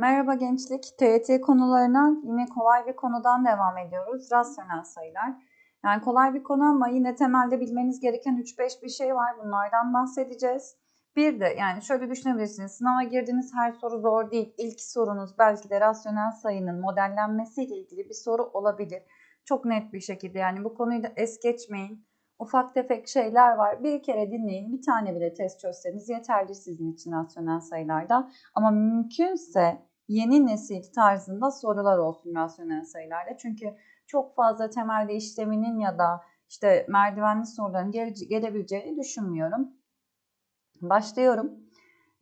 Merhaba gençlik. TYT konularına yine kolay bir konudan devam ediyoruz. Rasyonel sayılar. Yani kolay bir konu ama yine temelde bilmeniz gereken 3-5 bir şey var. Bunlardan bahsedeceğiz. Bir de yani şöyle düşünebilirsiniz. Sınava girdiğiniz her soru zor değil. İlk sorunuz belki de rasyonel sayının modellenmesiyle ilgili bir soru olabilir. Çok net bir şekilde yani bu konuyu da es geçmeyin. Ufak tefek şeyler var. Bir kere dinleyin. Bir tane bile test çözseniz yeterli sizin için rasyonel sayılarda. Ama mümkünse yeni nesil tarzında sorular olsun rasyonel sayılarla. Çünkü çok fazla temelde işleminin ya da işte merdivenli soruların gele, gelebileceğini düşünmüyorum. Başlıyorum.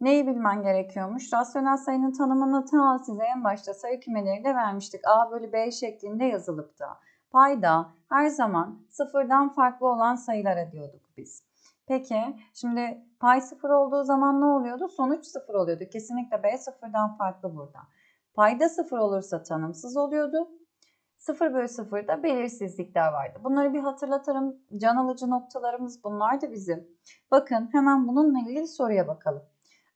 Neyi bilmen gerekiyormuş? Rasyonel sayının tanımını ta size en başta sayı kümeleriyle vermiştik. A bölü B şeklinde yazılıp da. Payda her zaman sıfırdan farklı olan sayılara diyorduk biz. Peki şimdi pay sıfır olduğu zaman ne oluyordu? Sonuç sıfır oluyordu. Kesinlikle B sıfırdan farklı burada. Payda sıfır olursa tanımsız oluyordu. 0 bölü 0'da belirsizlikler vardı. Bunları bir hatırlatırım. Can alıcı noktalarımız bunlar da bizim. Bakın hemen bununla ilgili soruya bakalım.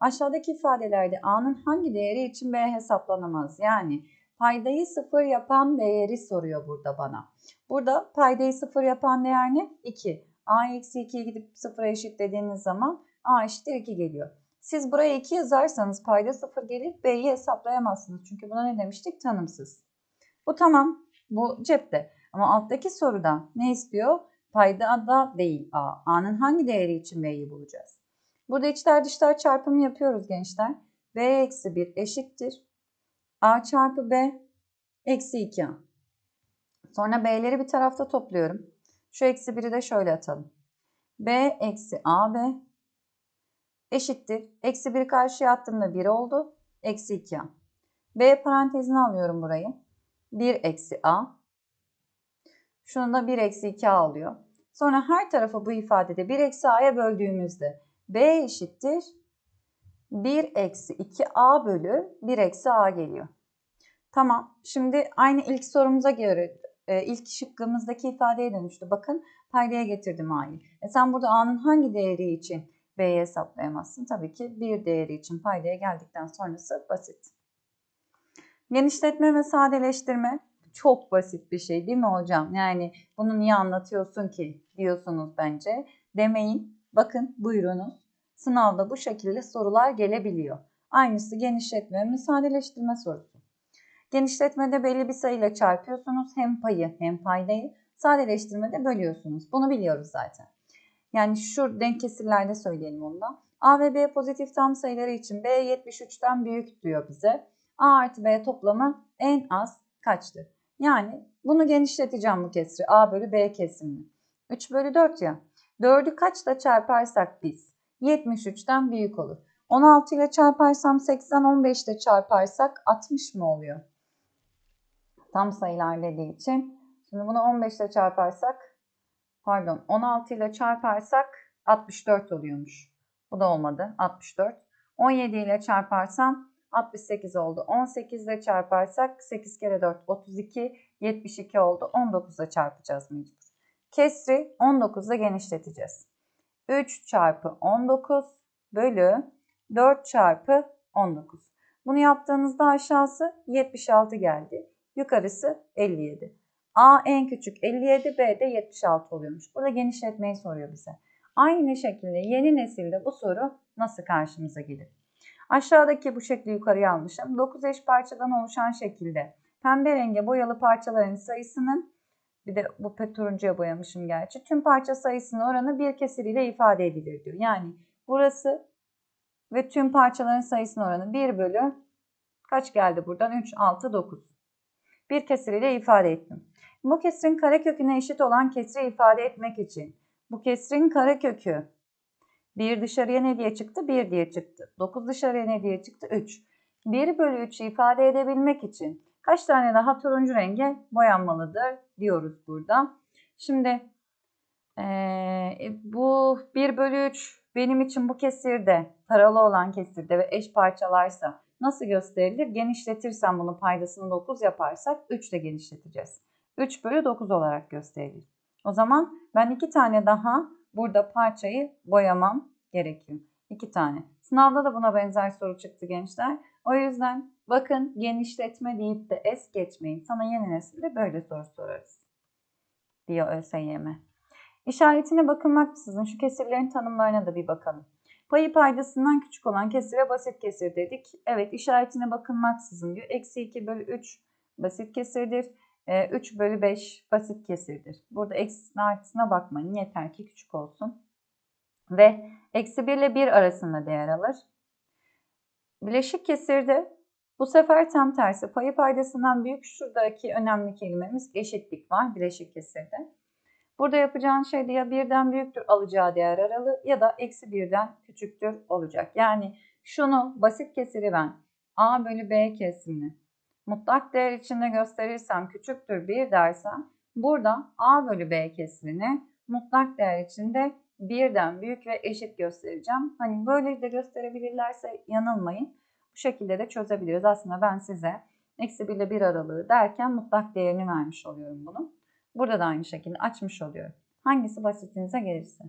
Aşağıdaki ifadelerde A'nın hangi değeri için B hesaplanamaz? Yani paydayı sıfır yapan değeri soruyor burada bana. Burada paydayı sıfır yapan değer ne? 2. A eksi 2'ye gidip sıfıra eşitlediğiniz zaman A eşittir 2 geliyor. Siz buraya 2 yazarsanız payda 0 gelir B'yi hesaplayamazsınız. Çünkü buna ne demiştik? Tanımsız. Bu tamam. Bu cepte. Ama alttaki soruda ne istiyor? Payda da değil A. A'nın hangi değeri için B'yi bulacağız? Burada içler dışlar çarpımı yapıyoruz gençler. B eksi 1 eşittir. A çarpı B eksi 2A. Sonra B'leri bir tarafta topluyorum. Şu eksi 1'i de şöyle atalım. B eksi AB eşittir. Eksi 1'i karşıya attığımda 1 oldu. Eksi 2A. B parantezine alıyorum burayı. 1 eksi A. Şunu da 1 eksi 2A alıyor. Sonra her tarafa bu ifadede 1 eksi A'ya böldüğümüzde B eşittir. 1 eksi 2A bölü 1 eksi A geliyor. Tamam. Şimdi aynı ilk sorumuza göre e, ilk şıkkımızdaki ifadeye dönüştü. Bakın paydaya getirdim A'yı. E sen burada A'nın hangi değeri için B'yi hesaplayamazsın? Tabii ki bir değeri için paydaya geldikten sonrası basit. Genişletme ve sadeleştirme çok basit bir şey değil mi hocam? Yani bunu niye anlatıyorsun ki diyorsunuz bence. Demeyin. Bakın buyurunuz. Sınavda bu şekilde sorular gelebiliyor. Aynısı genişletme ve sadeleştirme sorusu. Genişletmede belli bir sayıyla çarpıyorsunuz. Hem payı hem paydayı. Sadeleştirmede bölüyorsunuz. Bunu biliyoruz zaten. Yani şu denk kesirlerde söyleyelim onu da. A ve B pozitif tam sayıları için B 73'ten büyük diyor bize. A artı B toplamı en az kaçtır? Yani bunu genişleteceğim bu kesri. A bölü B kesimini. 3 bölü 4 ya. 4'ü kaçla çarparsak biz? 73'ten büyük olur. 16 ile çarparsam 80, 15 ile çarparsak 60 mı oluyor? Tam sayılar dediği için. Şimdi bunu 15 ile çarparsak, pardon 16 ile çarparsak 64 oluyormuş. Bu da olmadı. 64. 17 ile çarparsam 68 oldu. 18 ile çarparsak 8 kere 4 32 72 oldu. 19 ile çarpacağız mecbur. Kesri 19 ile genişleteceğiz. 3 çarpı 19 bölü 4 çarpı 19. Bunu yaptığınızda aşağısı 76 geldi. Yukarısı 57. A en küçük 57, B de 76 oluyormuş. Burada genişletmeyi soruyor bize. Aynı şekilde yeni nesilde bu soru nasıl karşımıza gelir? Aşağıdaki bu şekli yukarıya almışım. 9 eş parçadan oluşan şekilde pembe renge boyalı parçaların sayısının bir de bu pek turuncuya boyamışım gerçi. Tüm parça sayısının oranı bir kesiriyle ifade edilir diyor. Yani burası ve tüm parçaların sayısının oranı 1 bölü kaç geldi buradan? 3, 6, 9. Bir kesiriyle ifade ettim. Bu kesrin kareköküne eşit olan kesri ifade etmek için bu kesrin karekökü 1 dışarıya ne diye çıktı? 1 diye çıktı. 9 dışarıya ne diye çıktı? 3. 1 bölü 3'ü ifade edebilmek için kaç tane daha turuncu renge boyanmalıdır diyoruz burada. Şimdi ee, bu 1 bölü 3 benim için bu kesirde, taralı olan kesirde ve eş parçalarsa nasıl gösterilir? Genişletirsem bunu paydasını 9 yaparsak 3 ile genişleteceğiz. 3 bölü 9 olarak gösterilir. O zaman ben 2 tane daha burada parçayı boyamam gerekiyor. 2 tane. Sınavda da buna benzer soru çıktı gençler. O yüzden bakın genişletme deyip de es geçmeyin. Sana yeni nesilde böyle soru sorarız. Diyor ÖSYM. İşaretine bakılmaksızın şu kesirlerin tanımlarına da bir bakalım. Payı paydasından küçük olan kesire basit kesir dedik. Evet işaretine bakılmaksızın diyor. Eksi 2 bölü 3 basit kesirdir. 3 bölü 5 basit kesirdir. Burada eksisine artısına bakmayın. Yeter ki küçük olsun. Ve eksi 1 ile 1 arasında değer alır. Bileşik kesirde bu sefer tam tersi. Payı paydasından büyük şuradaki önemli kelimemiz eşitlik var bileşik kesirde. Burada yapacağın şey de ya birden büyüktür alacağı değer aralığı ya da eksi birden küçüktür olacak. Yani şunu basit kesiri ben a bölü b kesirini mutlak değer içinde gösterirsem küçüktür 1 dersem burada a bölü b kesirini mutlak değer içinde birden büyük ve eşit göstereceğim. Hani böyle de gösterebilirlerse yanılmayın. Bu şekilde de çözebiliriz. Aslında ben size eksi 1 ile 1 aralığı derken mutlak değerini vermiş oluyorum bunun. Burada da aynı şekilde açmış oluyorum. Hangisi basitinize gelirse.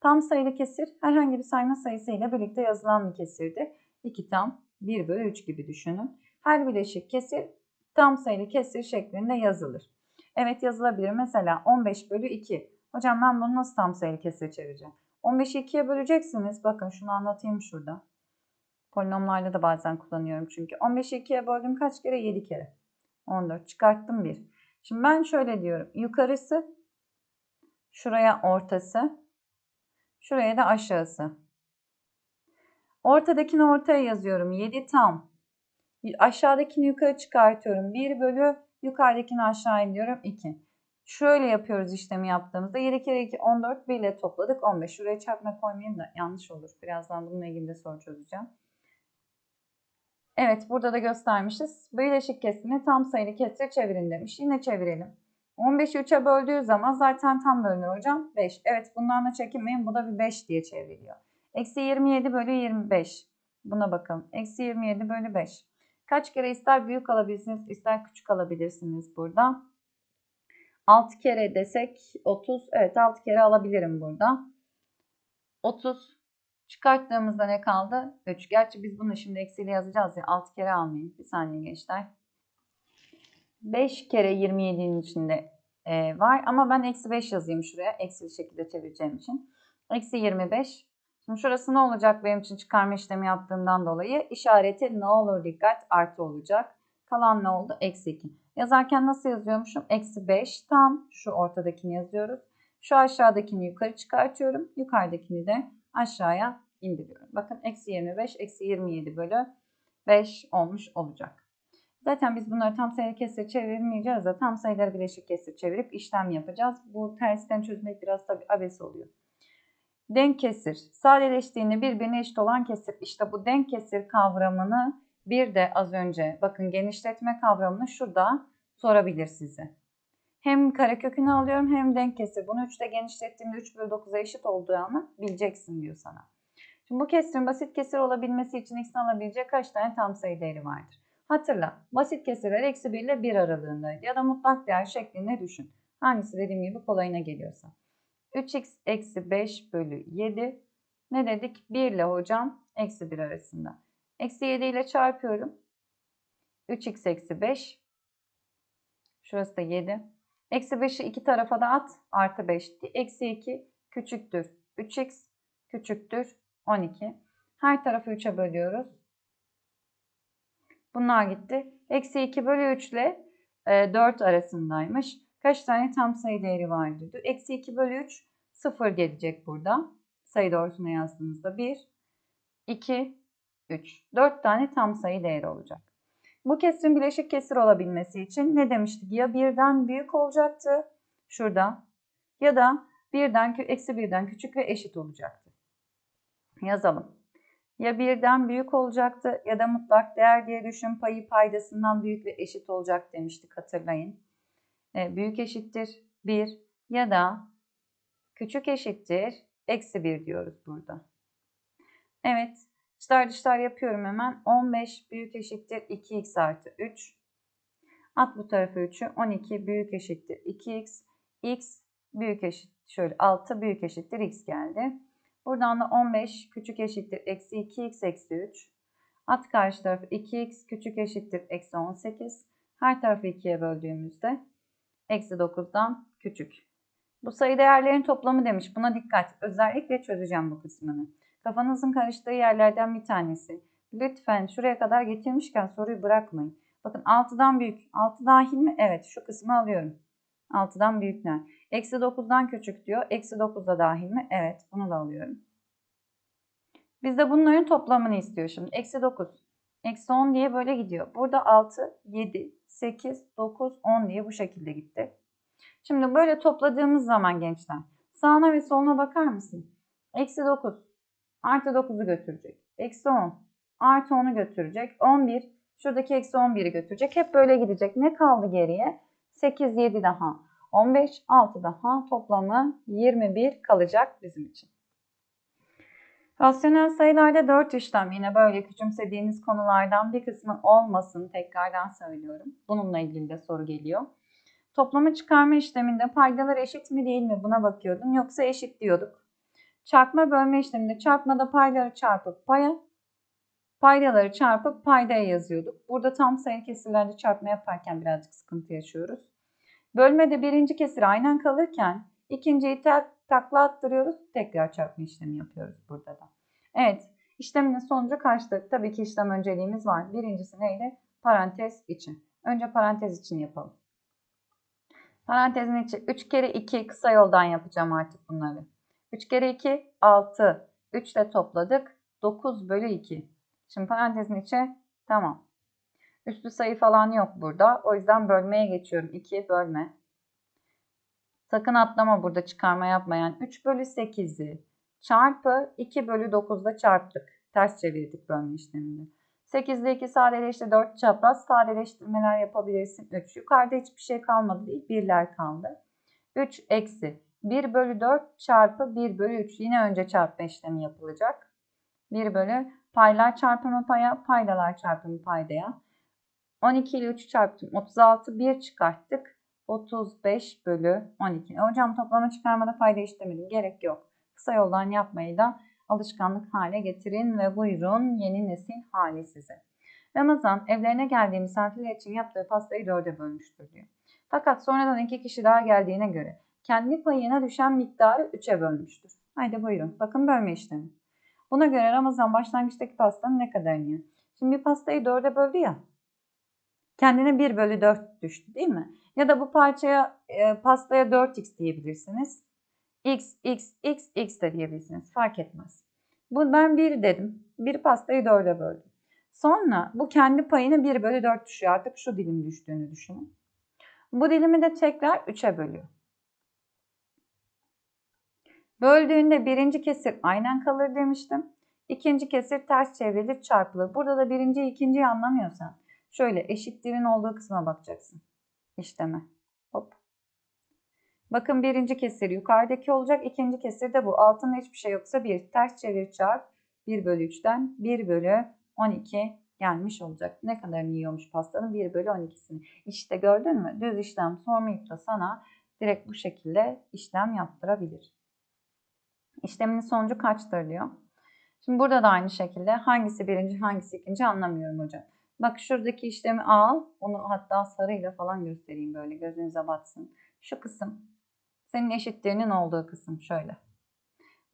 Tam sayılı kesir herhangi bir sayma sayısı ile birlikte yazılan bir kesirdir. 2 tam 1 bölü 3 gibi düşünün. Her bileşik kesir tam sayılı kesir şeklinde yazılır. Evet yazılabilir. Mesela 15 bölü 2. Hocam ben bunu nasıl tam sayılı kesir çevireceğim? 15'i 2'ye böleceksiniz. Bakın şunu anlatayım şurada. Polinomlarda da bazen kullanıyorum çünkü. 15'i 2'ye böldüm kaç kere? 7 kere. 14. Çıkarttım 1. Şimdi ben şöyle diyorum. Yukarısı, şuraya ortası, şuraya da aşağısı. Ortadakini ortaya yazıyorum. 7 tam. Aşağıdakini yukarı çıkartıyorum. 1 bölü yukarıdakini aşağı indiyorum. 2. Şöyle yapıyoruz işlemi yaptığımızda. 7 kere 2 14 1 ile topladık 15. Şuraya çarpma koymayayım da yanlış olur. Birazdan bununla ilgili de soru çözeceğim. Evet burada da göstermişiz. Bileşik kesini tam sayılı kesir çevirin demiş. Yine çevirelim. 15'i 3'e böldüğü zaman zaten tam bölünür hocam. 5. Evet bundan da çekinmeyin. Bu da bir 5 diye çevriliyor. Eksi 27 bölü 25. Buna bakalım. Eksi 27 bölü 5. Kaç kere ister büyük alabilirsiniz ister küçük alabilirsiniz burada. 6 kere desek 30. Evet 6 kere alabilirim burada. 30 Çıkarttığımızda ne kaldı? 3. Gerçi biz bunu şimdi eksiyle yazacağız ya. 6 kere almayın. Bir saniye gençler. 5 kere 27'nin içinde e, var. Ama ben eksi 5 yazayım şuraya. Eksi şekilde çevireceğim için. Eksi 25. Şimdi şurası ne olacak benim için çıkarma işlemi yaptığımdan dolayı? işareti ne olur dikkat artı olacak. Kalan ne oldu? Eksi 2. Yazarken nasıl yazıyormuşum? Eksi 5 tam şu ortadakini yazıyoruz. Şu aşağıdakini yukarı çıkartıyorum. Yukarıdakini de aşağıya indiriyorum. Bakın eksi 25 eksi 27 bölü 5 olmuş olacak. Zaten biz bunları tam sayılı kesir çevirmeyeceğiz da tam sayıları bileşik kesir çevirip işlem yapacağız. Bu tersten çözmek biraz tabi abes oluyor. Denk kesir. Sadeleştiğinde birbirine eşit olan kesir. İşte bu denk kesir kavramını bir de az önce bakın genişletme kavramını şurada sorabilir size. Hem karekökünü alıyorum hem denk kesir. Bunu 3'te genişlettiğimde 3 bölü 9'a eşit olduğunu bileceksin diyor sana. Şimdi bu kesirin basit kesir olabilmesi için x'in alabilecek kaç tane tam sayı değeri vardır? Hatırla. Basit kesirler eksi 1 ile 1 aralığındaydı ya da mutlak değer şeklinde düşün. Hangisi dediğim gibi kolayına geliyorsa. 3x eksi 5 bölü 7 ne dedik? 1 ile hocam eksi 1 arasında. Eksi 7 ile çarpıyorum. 3x eksi 5. Şurası da 7. Eksi 5'i iki tarafa da at. Artı 5. Eksi 2 küçüktür. 3x küçüktür. 12. Her tarafı 3'e bölüyoruz. Bunlar gitti. Eksi 2 bölü 3 ile 4 arasındaymış. Kaç tane tam sayı değeri vardır? Eksi 2 bölü 3 0 gelecek burada. Sayı doğrusuna yazdığımızda 1, 2, 3. 4 tane tam sayı değeri olacak. Bu kesirin bileşik kesir olabilmesi için ne demiştik? Ya birden büyük olacaktı şurada ya da birden eksi birden küçük ve eşit olacaktı. Yazalım. Ya birden büyük olacaktı ya da mutlak değer diye düşün payı paydasından büyük ve eşit olacak demiştik hatırlayın. E, büyük eşittir 1 ya da küçük eşittir eksi 1 diyoruz burada. Evet İçler dışlar yapıyorum hemen. 15 büyük eşittir 2x artı 3. At bu tarafa 3'ü. 12 büyük eşittir 2x. x büyük eşit şöyle 6 büyük eşittir x geldi. Buradan da 15 küçük eşittir eksi 2x eksi 3. At karşı tarafı 2x küçük eşittir eksi 18. Her tarafı 2'ye böldüğümüzde eksi 9'dan küçük. Bu sayı değerlerin toplamı demiş. Buna dikkat. Özellikle çözeceğim bu kısmını. Kafanızın karıştığı yerlerden bir tanesi. Lütfen şuraya kadar getirmişken soruyu bırakmayın. Bakın 6'dan büyük. 6 dahil mi? Evet şu kısmı alıyorum. 6'dan büyükler. Eksi 9'dan küçük diyor. Eksi 9 da dahil mi? Evet bunu da alıyorum. Bizde bunların toplamını istiyor şimdi. Eksi 9. Eksi 10 diye böyle gidiyor. Burada 6, 7, 8, 9, 10 diye bu şekilde gitti. Şimdi böyle topladığımız zaman gençler sağına ve soluna bakar mısın? Eksi 9 artı 9'u götürecek. Eksi 10 artı 10'u götürecek. 11 şuradaki eksi 11'i götürecek. Hep böyle gidecek. Ne kaldı geriye? 8, 7 daha. 15, 6 daha. Toplamı 21 kalacak bizim için. Rasyonel sayılarda 4 işlem yine böyle küçümsediğiniz konulardan bir kısmı olmasın tekrardan söylüyorum. Bununla ilgili de soru geliyor. Toplama çıkarma işleminde paydalar eşit mi değil mi buna bakıyordun yoksa eşit diyorduk. Çarpma bölme işleminde çarpmada paydaları çarpıp paya, paydaları çarpıp paydaya yazıyorduk. Burada tam sayı kesirlerde çarpma yaparken birazcık sıkıntı yaşıyoruz. Bölmede birinci kesir aynen kalırken ikinciyi tek takla attırıyoruz. Tekrar çarpma işlemi yapıyoruz burada da. Evet işlemin sonucu kaçtı? Tabii ki işlem önceliğimiz var. Birincisi neydi? Parantez için. Önce parantez için yapalım. Parantezin içi 3 kere 2 kısa yoldan yapacağım artık bunları. 3 kere 2 6. 3 ile topladık. 9 bölü 2. Şimdi parantezin içi tamam. Üstü sayı falan yok burada. O yüzden bölmeye geçiyorum. 2 bölme. Sakın atlama burada çıkarma yapmayan. 3 bölü 8'i çarpı 2 bölü 9'da çarptık. Ters çevirdik bölme işleminde. 8 ile 2 sadeleşti 4 çapraz sadeleştirmeler yapabilirsin. 3 yukarıda hiçbir şey kalmadı değil birler kaldı. 3 eksi 1 bölü 4 çarpı 1 bölü 3 yine önce çarpma işlemi yapılacak. 1 bölü paylar çarpımı paya paydalar çarpımı paydaya. 12 ile 3 çarptım 36 1 çıkarttık. 35 bölü 12. E hocam toplama çıkarmada payda işlemedim. Gerek yok. Kısa yoldan yapmayı da alışkanlık hale getirin ve buyurun yeni nesil hali size. Ramazan evlerine geldiği misafirler için yaptığı pastayı dörde bölmüştür diyor. Fakat sonradan iki kişi daha geldiğine göre kendi payına düşen miktarı üçe bölmüştür. Haydi buyurun bakın bölme işlemi. Buna göre Ramazan başlangıçtaki pastanın ne kadarını yiyor? Şimdi bir pastayı dörde böldü ya. Kendine 1 bölü 4 düştü değil mi? Ya da bu parçaya e, pastaya 4x diyebilirsiniz. x, x, x, x de diyebilirsiniz. Fark etmez. Bu ben 1 dedim. Bir pastayı 4'e böldüm. Sonra bu kendi payını 1 bölü 4 düşüyor. Artık şu dilim düştüğünü düşünün. Bu dilimi de tekrar 3'e bölüyor. Böldüğünde birinci kesir aynen kalır demiştim. İkinci kesir ters çevrilir çarpılır. Burada da birinci ikinciyi anlamıyorsan şöyle eşitliğin olduğu kısma bakacaksın. İşleme. Hop. Bakın birinci kesir yukarıdaki olacak. ikinci kesir de bu. Altında hiçbir şey yoksa 1. Ters çevir çarp. 1 bölü 3'ten 1 bölü 12 gelmiş olacak. Ne kadar yiyormuş pastanın? 1 bölü 12'sini. İşte gördün mü? Düz işlem sormayıp da sana direkt bu şekilde işlem yaptırabilir. İşlemin sonucu kaçtır diyor. Şimdi burada da aynı şekilde hangisi birinci hangisi ikinci anlamıyorum hocam. Bak şuradaki işlemi al. Onu hatta sarıyla falan göstereyim böyle gözünüze batsın. Şu kısım senin eşittirinin olduğu kısım şöyle.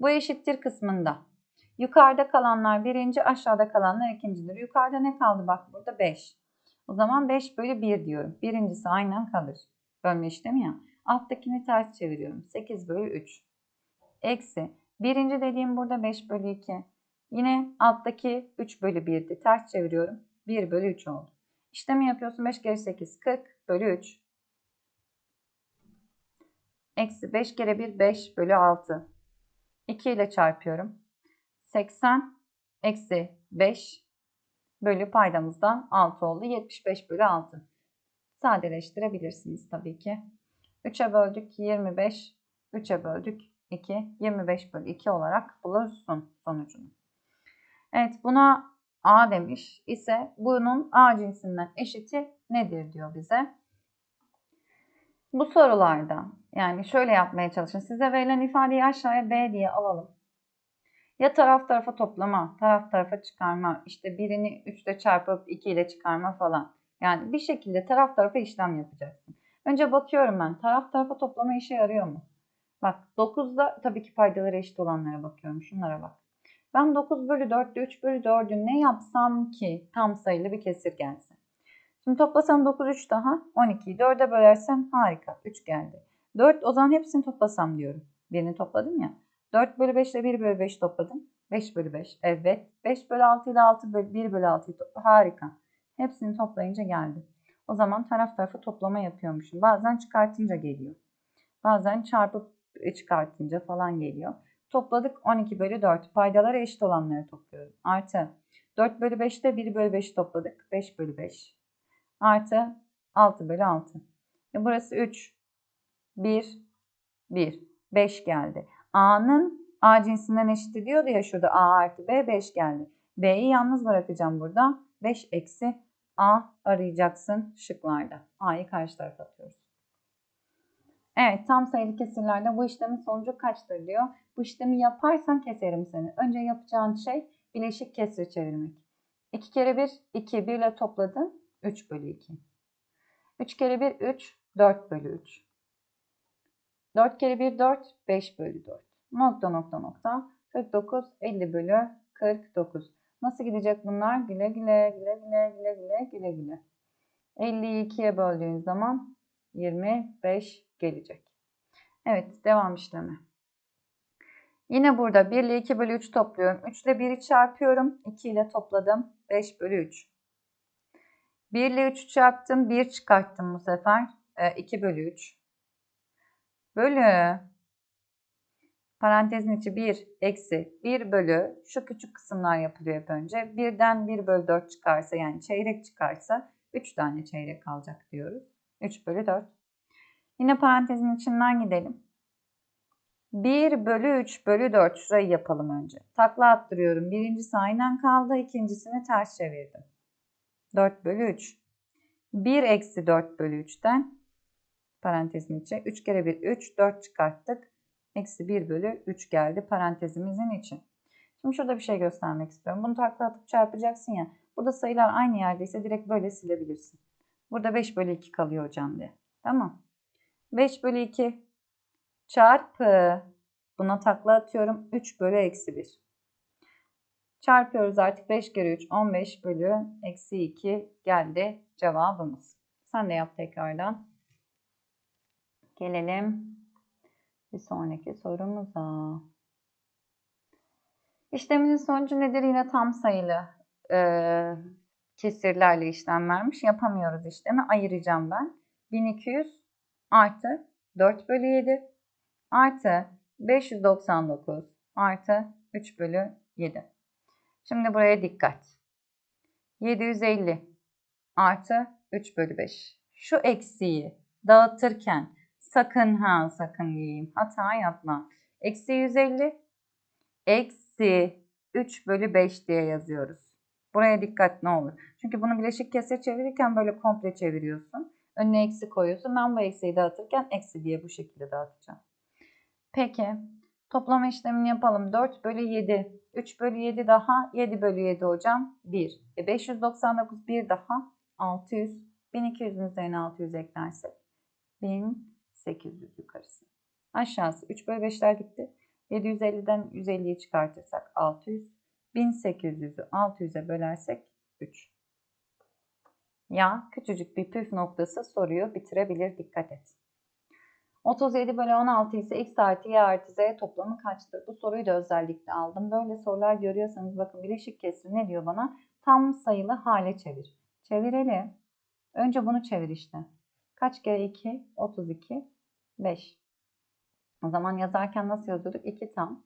Bu eşittir kısmında yukarıda kalanlar birinci aşağıda kalanlar ikincidir. Yukarıda ne kaldı bak burada 5. O zaman 5 bölü 1 diyorum. Birincisi aynen kalır. Bölme işlemi ya. Alttakini ters çeviriyorum. 8 bölü 3. Eksi. Birinci dediğim burada 5 bölü 2. Yine alttaki 3 bölü 1'di. Ters çeviriyorum. 1 bölü 3 oldu. İşlemi yapıyorsun 5 kere 8 40 bölü 3. Eksi 5 kere 1 5 bölü 6. 2 ile çarpıyorum. 80 eksi 5 bölü paydamızdan 6 oldu. 75 bölü 6. Sadeleştirebilirsiniz tabii ki. 3'e böldük 25. 3'e böldük 2. 25 bölü 2 olarak bulursun sonucunu. Evet buna A demiş ise bunun A cinsinden eşiti nedir diyor bize. Bu sorularda yani şöyle yapmaya çalışın. Size verilen ifadeyi aşağıya B diye alalım. Ya taraf tarafa toplama, taraf tarafa çıkarma, işte birini 3 ile çarpıp 2 ile çıkarma falan. Yani bir şekilde taraf tarafa işlem yapacaksın. Önce bakıyorum ben taraf tarafa toplama işe yarıyor mu? Bak 9'da tabii ki paydaları eşit olanlara bakıyorum. Şunlara bak. Ben 9 bölü 4'te 3 bölü 4'ü ne yapsam ki tam sayılı bir kesir gelsin. Şimdi toplasam 9 3 daha 12'yi 4'e bölersem harika 3 geldi. 4 o zaman hepsini toplasam diyorum. Birini topladım ya. 4 bölü 5 ile 1 bölü 5 topladım. 5 bölü 5. Evet. 5 bölü 6 ile 6 bölü 1 bölü 6'yı Harika. Hepsini toplayınca geldi. O zaman taraf tarafa toplama yapıyormuşum. Bazen çıkartınca geliyor. Bazen çarpıp çıkartınca falan geliyor. Topladık 12 bölü 4. Paydaları eşit olanları topluyorum. Artı 4 bölü 5'te 1 bölü 5 topladık. 5 bölü 5. Artı 6 bölü 6. E burası 3. 1, 1. 5 geldi. A'nın A cinsinden eşit diyordu ya şurada A artı B 5 geldi. B'yi yalnız bırakacağım burada. 5 eksi A arayacaksın şıklarda. A'yı karşı tarafa atıyoruz. Evet tam sayılı kesirlerde bu işlemin sonucu kaçtır diyor. Bu işlemi yaparsan keserim seni. Önce yapacağın şey bileşik kesir çevirmek. 2 kere 1 2 1 ile topladın 3 bölü 2. 3 kere 1 3 4 bölü 3. 4 kere 1 4 5 bölü 4. Nokta nokta nokta 49 50 bölü 49. Nasıl gidecek bunlar? Güle güle güle güle güle güle güle güle. 50'yi 2'ye böldüğün zaman 25 gelecek. Evet devam işlemi. Yine burada 1 ile 2 bölü 3 topluyorum. 3 ile 1'i çarpıyorum. 2 ile topladım. 5 bölü 3. 1 ile 3'ü çarptım. 1 çıkarttım bu sefer. 2 bölü 3. Bölü. Parantezin içi 1 eksi 1 bölü. Şu küçük kısımlar yapılıyor hep önce. 1'den 1 bölü 4 çıkarsa yani çeyrek çıkarsa 3 tane çeyrek kalacak diyoruz. 3 bölü 4. Yine parantezin içinden gidelim. 1 bölü 3 bölü 4 şurayı yapalım önce. Takla attırıyorum. Birincisi aynen kaldı. ikincisini ters çevirdim. 4 bölü 3. 1 eksi 4 bölü 3'ten parantezin içi 3 kere 1 3 4 çıkarttık. Eksi 1 bölü 3 geldi parantezimizin için. Şimdi şurada bir şey göstermek istiyorum. Bunu takla atıp çarpacaksın ya. Burada sayılar aynı yerdeyse direkt böyle silebilirsin. Burada 5 bölü 2 kalıyor hocam diye. Tamam. 5 bölü 2 çarpı buna takla atıyorum 3 bölü eksi 1. Çarpıyoruz artık 5 kere 3 15 bölü eksi 2 geldi cevabımız. Sen de yap tekrardan. Gelelim bir sonraki sorumuza. İşleminin sonucu nedir? Yine tam sayılı e, kesirlerle işlem vermiş. Yapamıyoruz işlemi. Ayıracağım ben. 1200 artı 4 bölü 7 artı 599 artı 3 bölü 7. Şimdi buraya dikkat. 750 artı 3 bölü 5. Şu eksiği dağıtırken sakın ha sakın diyeyim hata yapma. Eksi 150 eksi 3 bölü 5 diye yazıyoruz. Buraya dikkat ne olur. Çünkü bunu bileşik kesir çevirirken böyle komple çeviriyorsun. Önüne eksi koyuyorsun. Ben bu eksiği dağıtırken eksi diye bu şekilde dağıtacağım. Peki toplama işlemini yapalım. 4 bölü 7. 3 bölü 7 daha 7 bölü 7 hocam 1. E 599 bir daha 600. 1200'ün üzerine 600 eklersek 1800 yukarısı. Aşağısı 3 bölü 5'ler gitti. 750'den 150'yi çıkartırsak 600. 1800'ü 600'e bölersek 3. Ya küçücük bir püf noktası soruyu bitirebilir dikkat et. 37 bölü 16 ise x artı y artı z toplamı kaçtır? Bu soruyu da özellikle aldım. Böyle sorular görüyorsanız bakın bileşik kesir ne diyor bana? Tam sayılı hale çevir. Çevirelim. Önce bunu çevir işte. Kaç kere 2? 32. 5. O zaman yazarken nasıl yazıyorduk? 2 tam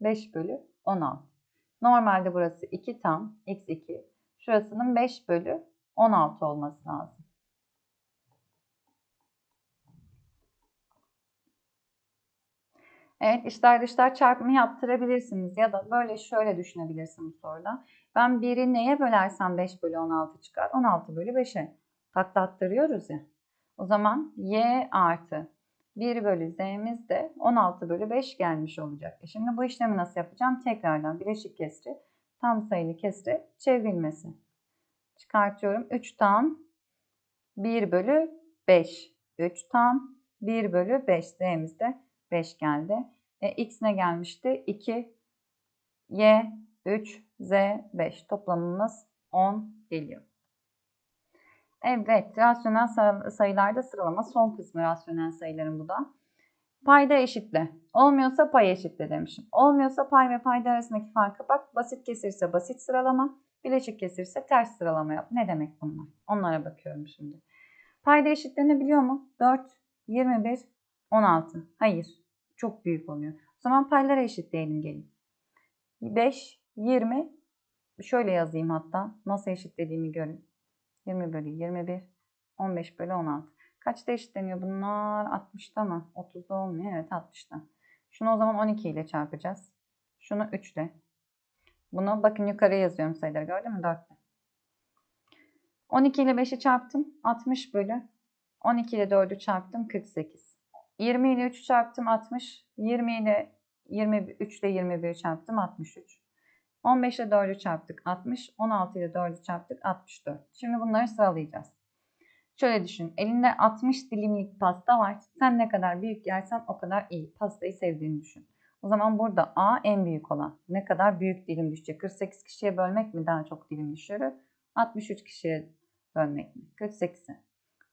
5 bölü 16. Normalde burası 2 tam x2. Şurasının 5 bölü 16 olması lazım. Evet içler dışlar çarpımı yaptırabilirsiniz ya da böyle şöyle düşünebilirsiniz soruda. Ben 1'i neye bölersem 5 bölü 16 çıkar? 16 bölü 5'e. Tatlattırıyoruz ya. O zaman y artı 1 bölü z'miz de 16 bölü 5 gelmiş olacak. E şimdi bu işlemi nasıl yapacağım? Tekrardan bileşik kesri tam sayılı kesre çevrilmesi. Çıkartıyorum. 3 tam 1 bölü 5. 3 tam 1 bölü 5. Z'miz de 5 geldi. E, x ne gelmişti? 2, y 3, z 5. Toplamımız 10 geliyor. Evet, rasyonel sayılarda sıralama son kısmı rasyonel sayıların bu da. Payda eşitle. Olmuyorsa pay eşitle demişim. Olmuyorsa pay ve payda arasındaki farkı bak. Basit kesirse basit sıralama. Bileşik kesirse ters sıralama yap. Ne demek bunlar? Onlara bakıyorum şimdi. Payda eşitlenebiliyor mu? 4, 21, 16. Hayır. Çok büyük oluyor. O zaman paylara eşitleyelim gelin. 5, 20. Şöyle yazayım hatta. Nasıl eşitlediğimi görün. 20 bölü 21, 15 bölü 16. Kaçta eşitleniyor bunlar? 60'ta mı? 30'da olmuyor. Evet 60'ta. Şunu o zaman 12 ile çarpacağız. Şunu 3 ile. Bunu bakın yukarıya yazıyorum sayıları gördün mü? 4 ile. 12 ile 5'i çarptım. 60 bölü. 12 ile 4'ü çarptım. 48. 20 ile 3'ü çarptım. 60. 20 ile 23 ile 21'i çarptım. 63. 15 ile 4'ü çarptık 60. 16 ile 4'ü çarptık 64. Şimdi bunları sıralayacağız. Şöyle düşün. Elinde 60 dilimlik pasta var. Sen ne kadar büyük yersen o kadar iyi. Pastayı sevdiğini düşün. O zaman burada A en büyük olan. Ne kadar büyük dilim düşecek? 48 kişiye bölmek mi daha çok dilim düşürür? 63 kişiye bölmek mi? 48'e.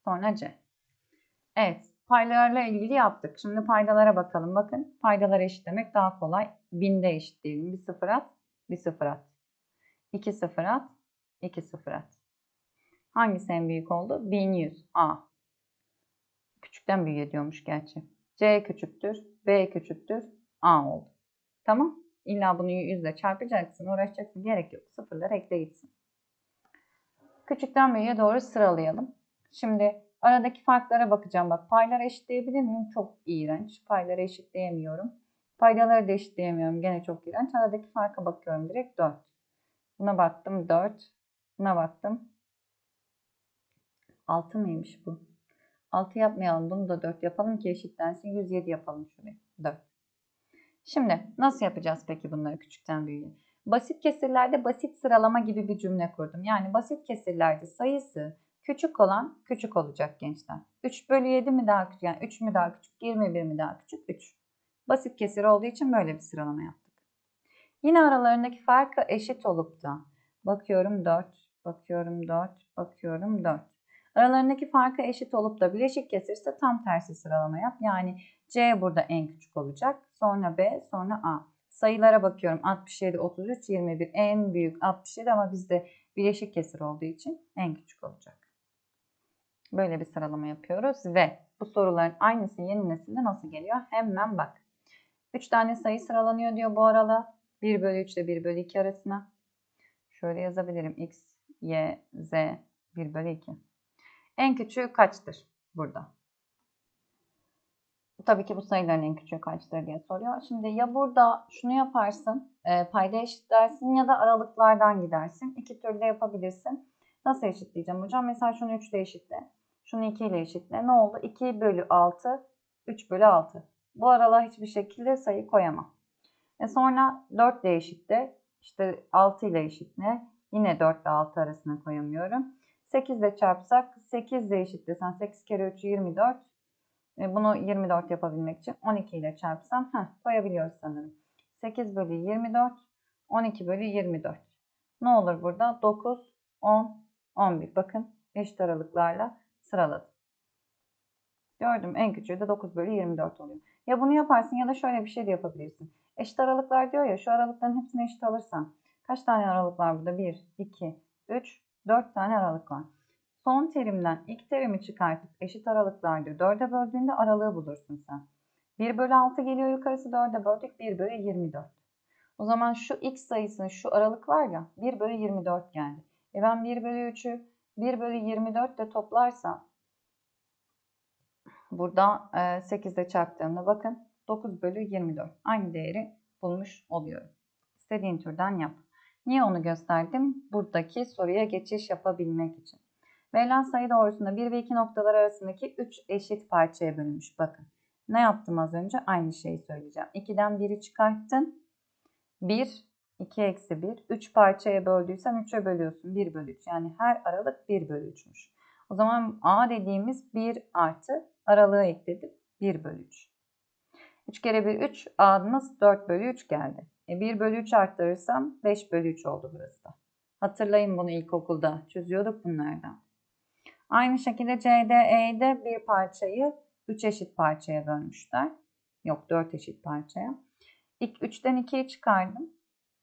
Sonra C. Evet. Paylarla ilgili yaptık. Şimdi paydalara bakalım. Bakın paydaları eşitlemek daha kolay. Binde eşitleyelim. Bir sıfır at. Bir sıfır at. 2 sıfır at. 2 sıfır at. Hangisi en büyük oldu? 1100. A. Küçükten büyüğe diyormuş gerçi. C küçüktür. B küçüktür. A oldu. Tamam. İlla bunu 100 ile çarpacaksın. Uğraşacaksın. Gerek yok. Sıfırlar ekle gitsin. Küçükten büyüğe doğru sıralayalım. Şimdi aradaki farklara bakacağım. Bak payları eşitleyebilir miyim? Çok iğrenç. Payları eşitleyemiyorum. Paydaları da eşitleyemiyorum. Gene çok iğrenç. Aradaki farka bakıyorum direkt 4. Buna baktım 4. Buna baktım. 6 mıymış bu? 6 yapmayalım. Bunu da 4 yapalım ki eşitlensin. 107 yapalım şuraya. 4. Şimdi nasıl yapacağız peki bunları küçükten büyüğe? Basit kesirlerde basit sıralama gibi bir cümle kurdum. Yani basit kesirlerde sayısı küçük olan küçük olacak gençler. 3 bölü 7 mi daha küçük? Yani 3 mü daha küçük? 21 mi daha küçük? 3. Basit kesir olduğu için böyle bir sıralama yaptık. Yine aralarındaki farkı eşit olup da bakıyorum 4, bakıyorum 4, bakıyorum 4. Aralarındaki farkı eşit olup da bileşik kesirse tam tersi sıralama yap. Yani C burada en küçük olacak. Sonra B, sonra A. Sayılara bakıyorum. 67, 33, 21 en büyük 67 ama bizde bileşik kesir olduğu için en küçük olacak. Böyle bir sıralama yapıyoruz ve bu soruların aynısı yeni nesilde nasıl geliyor? Hemen bak. 3 tane sayı sıralanıyor diyor bu arada. 1 bölü 3 ile 1 bölü 2 arasına. Şöyle yazabilirim. X, Y, Z 1 bölü 2. En küçüğü kaçtır burada? Tabii ki bu sayıların en küçüğü kaçtır diye soruyor. Şimdi ya burada şunu yaparsın, e, payda eşitlersin ya da aralıklardan gidersin. İki türlü de yapabilirsin. Nasıl eşitleyeceğim hocam? Mesela şunu 3 ile eşitle. Şunu 2 ile eşitle. Ne oldu? 2 bölü 6, 3 bölü 6. Bu aralığa hiçbir şekilde sayı koyamam. E sonra 4 ile eşitle. İşte 6 ile eşitle. Yine 4 ile 6 arasına koyamıyorum. 8 ile çarpsak 8 ile eşitlesen 8 kere 3 24. E bunu 24 yapabilmek için 12 ile çarpsam heh, koyabiliyoruz sanırım. 8 bölü 24, 12 bölü 24. Ne olur burada? 9, 10, 11. Bakın eşit aralıklarla sıraladım. Gördüm en küçüğü de 9 bölü 24 oluyor. Ya bunu yaparsın ya da şöyle bir şey de yapabilirsin. Eşit aralıklar diyor ya şu aralıkların hepsini eşit alırsan. Kaç tane aralık var burada? 1, 2, 3, 4 tane aralık var. Son terimden ilk terimi çıkartıp eşit aralıklar diyor. 4'e böldüğünde aralığı bulursun sen. 1 bölü 6 geliyor yukarısı 4'e böldük 1 bölü 24. O zaman şu x sayısının şu aralık var ya 1 bölü 24 geldi. E ben 1 bölü 3'ü 1 bölü 24 ile toplarsam burada 8 ile çarptığımda bakın 9 bölü 24 aynı değeri bulmuş oluyorum. İstediğin türden yap. Niye onu gösterdim? Buradaki soruya geçiş yapabilmek için. Verilen sayı doğrusunda 1 ve 2 noktalar arasındaki 3 eşit parçaya bölünmüş. Bakın. Ne yaptım az önce? Aynı şeyi söyleyeceğim. 2'den 1'i çıkarttın. 1, 2 eksi 1. 3 parçaya böldüysen 3'e bölüyorsun. 1 bölü 3. Yani her aralık 1 bölü 3'müş. O zaman A dediğimiz 1 artı aralığı ekledim. 1 bölü 3. 3 kere 1 3. A'mız 4 bölü 3 geldi. E 1 bölü 3 arttırırsam 5 bölü 3 oldu burası da. Hatırlayın bunu ilkokulda. Çözüyorduk bunlardan. Aynı şekilde CDE'de bir parçayı 3 eşit parçaya bölmüşler. Yok 4 eşit parçaya. İlk 3'ten 2'yi çıkardım.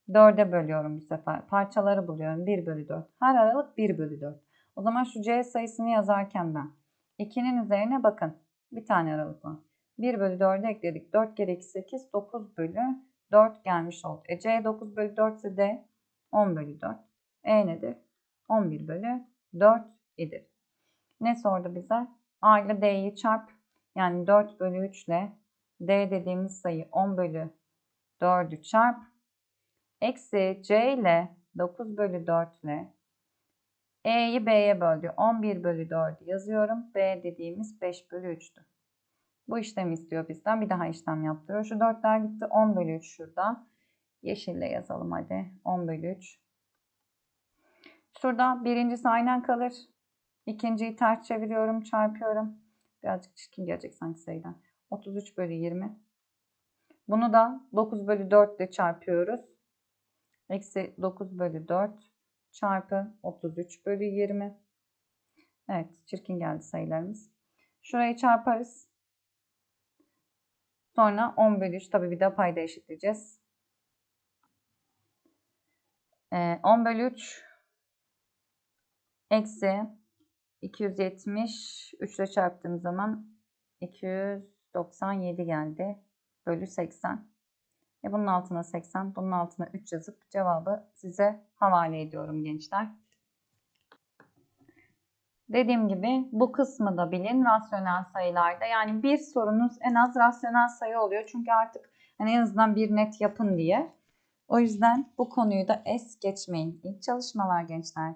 4'e bölüyorum bu sefer. Parçaları buluyorum. 1 bölü 4. Her aralık 1 bölü 4. O zaman şu C sayısını yazarken ben 2'nin üzerine bakın. Bir tane aralık var. 1 bölü 4'e ekledik. 4 kere 2 8 9 bölü 4 gelmiş oldu. E C 9 bölü 4 ise D 10 bölü 4. E nedir? 11 bölü 4 idir. Ne sordu bize? A ile D'yi çarp. Yani 4 bölü 3 ile D dediğimiz sayı 10 bölü 4'ü çarp. Eksi C ile 9 bölü 4 ile E'yi B'ye böldü. 11 bölü 4'ü yazıyorum. B dediğimiz 5 bölü 3'tü. Bu işlemi istiyor bizden. Bir daha işlem yaptırıyor. Şu 4'ler gitti. 10 bölü 3 şurada. Yeşille yazalım hadi. 10 bölü 3. Şurada birincisi aynen kalır. İkinciyi ters çeviriyorum, çarpıyorum. Birazcık çirkin gelecek sanki sayılar. 33 bölü 20. Bunu da 9 bölü 4 ile çarpıyoruz. Eksi 9 bölü 4 çarpı 33 bölü 20. Evet çirkin geldi sayılarımız. Şurayı çarparız. Sonra 10 bölü 3 tabii bir de payda eşitleyeceğiz. Ee, 10 bölü 3 eksi 270 3 ile çarptığım zaman 297 geldi. Bölü 80. E bunun altına 80, bunun altına 3 yazıp cevabı size havale ediyorum gençler. Dediğim gibi bu kısmı da bilin rasyonel sayılarda. Yani bir sorunuz en az rasyonel sayı oluyor. Çünkü artık hani en azından bir net yapın diye. O yüzden bu konuyu da es geçmeyin. İyi çalışmalar gençler.